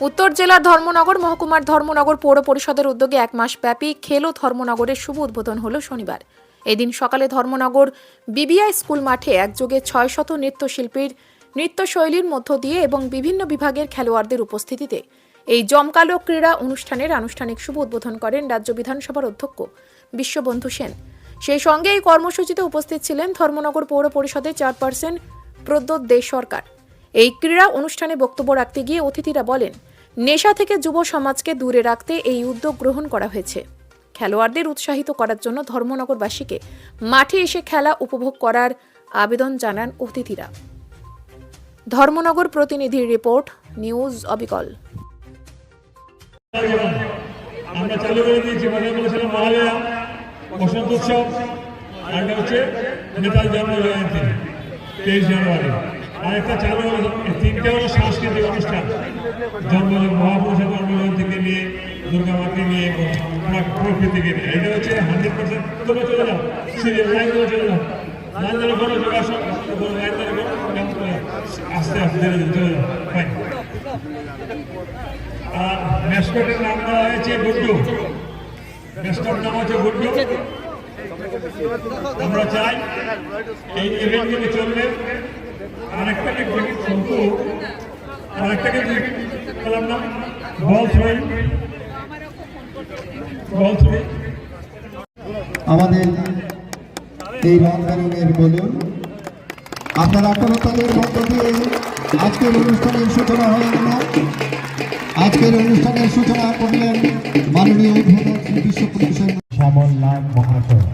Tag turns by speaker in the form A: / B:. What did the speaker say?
A: উত্তর জেলার ধর্মনগর, মহকুমার ধর্মনগর পৌর পরিষদের উদ্যোগে এক মাস ব্যাপী খেলো ধর্মনগরের শুভ উদ্বোধন হলো শনিবার। এদিন সকালে ধর্মনগর বিবিআই স্কুল মাঠে একযোগে ছয় শত নৃত্যশিল্পীর নৃত্যশৈলীর মধ্য দিয়ে এবং বিভিন্ন বিভাগের খেলোয়াড়দের উপস্থিতিতে এই জমকালো ক্রীড়া অনুষ্ঠানের আনুষ্ঠানিক শুভ উদ্বোধন করেন রাজ্য বিধানসভার অধ্যক্ষ বিশ্ববন্ধু সেন। সেই সঙ্গে এই কর্মসূচিতে উপস্থিত ছিলেন ধর্মনগর পৌর পরিষদের চেয়ারপারসন প্রদ্যোৎ দে সরকার। এই ক্রীড়া অনুষ্ঠানে বক্তব্য রাখতে গিয়ে অতিথিরা বলেন নেশা থেকে যুব সমাজকে দূরে রাখতে এই উদ্যোগ গ্রহণ করা হয়েছে। খেলোয়াড়দের উৎসাহিত করার জন্য ধর্মনগরবাসীকে মাঠে এসে খেলা উপভোগ করার আবেদন জানান অতিথিরা। ধর্মনগর প্রতিনিধির রিপোর্ট, নিউজ অবিকল।
B: আমরা চালু করে দিয়েছি মানে মহালয়া বসন্ত উৎসব, আর হচ্ছে নেতাজি জন্ম জয়ন্তী, তেইশ জানুয়ারি। আর একটা চালু তিনটে হলো সাংস্কৃতিক অনুষ্ঠান। জন্ম মহাপুরুষের জয়ন্তীকে নিয়ে, দুর্গা মাকে নিয়ে প্রকৃতিকে নিয়ে। এটা হচ্ছে হান্ড্রেড পার্সেন্ট। চলে যাও। সিরিয়াল লাইন করে। আস্তে আস্তে আর ম্যাসকটের নাম দেওয়া হয়েছে গুড্ডু। ম্যাসকট নাম হচ্ছে গুড্ডু। আমরা চাই, এই ইভেন্টগুলো চলবে। না
C: আমাদের এই রংবারণের বলুন। আপনারা করতালের মধ্য দিয়ে আজকের অনুষ্ঠানের সূচনা হয়ে গেল। আজকের অনুষ্ঠানের সূচনা করলেন মাননীয় অভিভাবক শ্রী বিশ্বপ্রভূষণ শ্যামল লাল মহাশয়।